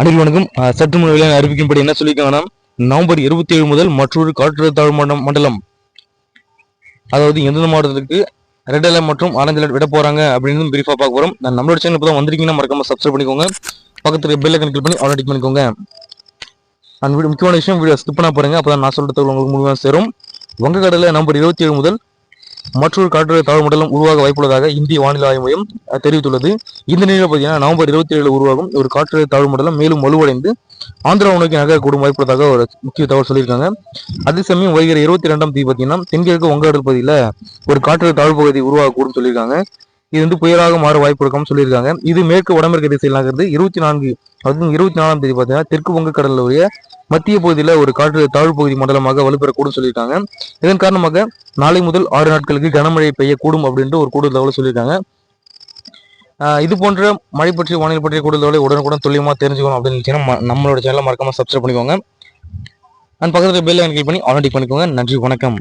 அனைவரும் வணக்கம் சற்று முன் வெளியான அறிவிக்கும்படி என்ன சொல்லியிருக்காங்கன்னா நவம்பர் இருபத்தி ஏழு முதல் மற்றொரு காற்றழுத்த மண்டலம் மண்டலம் அதாவது எந்தெந்த மாவட்டத்துக்கு ரெட் அலர்ட் மற்றும் ஆரஞ்சு அலர்ட் விட போறாங்க அப்படின்னு பிரீஃபாக பார்க்க போகிறோம் நான் நம்மளோட சேனல் இப்போ தான் வந்திருக்கீங்கன்னா மறக்காம சப்ஸ்கிரைப் பண்ணிக்கோங்க. பக்கத்தில் பெல் ஐக்கன் கிளிக் பண்ணி ஆல் பண்ணிக்கோங்க. அந்த வீடியோ முக்கியமான விஷயம் வீடியோ ஸ்கிப் பண்ண பாருங்க. அப்பதான் நான் சொல்ற தகவல் உங்களுக்கு முழுமையாக சேரும். வங்கக்கடலில் நவம்பர் இருபத்தி ஏழு முதல் மற்றொரு காற்றழுத்த தாழ்வு மண்டலம் உருவாக வாய்ப்புள்ளதாக இந்திய வானிலை ஆய்வு மையம் தெரிவித்துள்ளது. இந்த நிலையில் பார்த்தீங்கன்னா நவம்பர் இருபத்தி ஏழு உருவாகும் ஒரு காற்றழுத்த தாழ்வு மண்டலம் மேலும் வலுவடைந்து ஆந்திராவை நோக்கி நகரக்கூடும் வாய்ப்புள்ளதாக ஒரு முக்கிய தகவல் சொல்லியிருக்காங்க. அதே சமயம் வருகிற இருபத்தி ரெண்டாம் தேதி பார்த்தீங்கன்னா தென்கிழக்கு வங்கக்கடல் பகுதியில் ஒரு காற்றழுத்த தாழ்வு பகுதி உருவாகக்கூடும் சொல்லியிருக்காங்க. இது வந்து புயலாக மாற வாய்ப்பு இருக்கும்னு சொல்லியிருக்காங்க. இது மேற்கு வடமேற்கு திசையில் நகர்ந்து இருபத்தி நான்கு அதுவும் இருபத்தி நாலாம் தேதி பார்த்தீங்கன்னா தெற்கு வங்கக்கடலுடைய மத்திய பகுதியில் ஒரு காற்று தாழ்வு பகுதி மண்டலமாக வலுப்பெறக்கூடும் சொல்லியிருக்காங்க. இதன் காரணமாக நாளை முதல் ஆறு நாட்களுக்கு கனமழை பெய்யக்கூடும் அப்படின்ட்டு ஒரு கூடுதல் தகவல் சொல்லியிருக்காங்க. ஆஹ் இது போன்ற மழை பற்றி வானிலை பற்றிய கூடுதல் தகவலை உடனுக்குடன் துல்லியமாக தெரிஞ்சுக்கணும் அப்படின்னு நினைச்சீங்கன்னா நம்மளோட சேனலை மறக்காமல் சப்ஸ்கிரைப் பண்ணிக்கோங்க. அண்ட் பக்கத்தில் பெல் ஐக்கன் கிளிக் பண்ணி ஆல்ரெடி பண்ணிக்கோங்க. நன்றி வணக்கம்.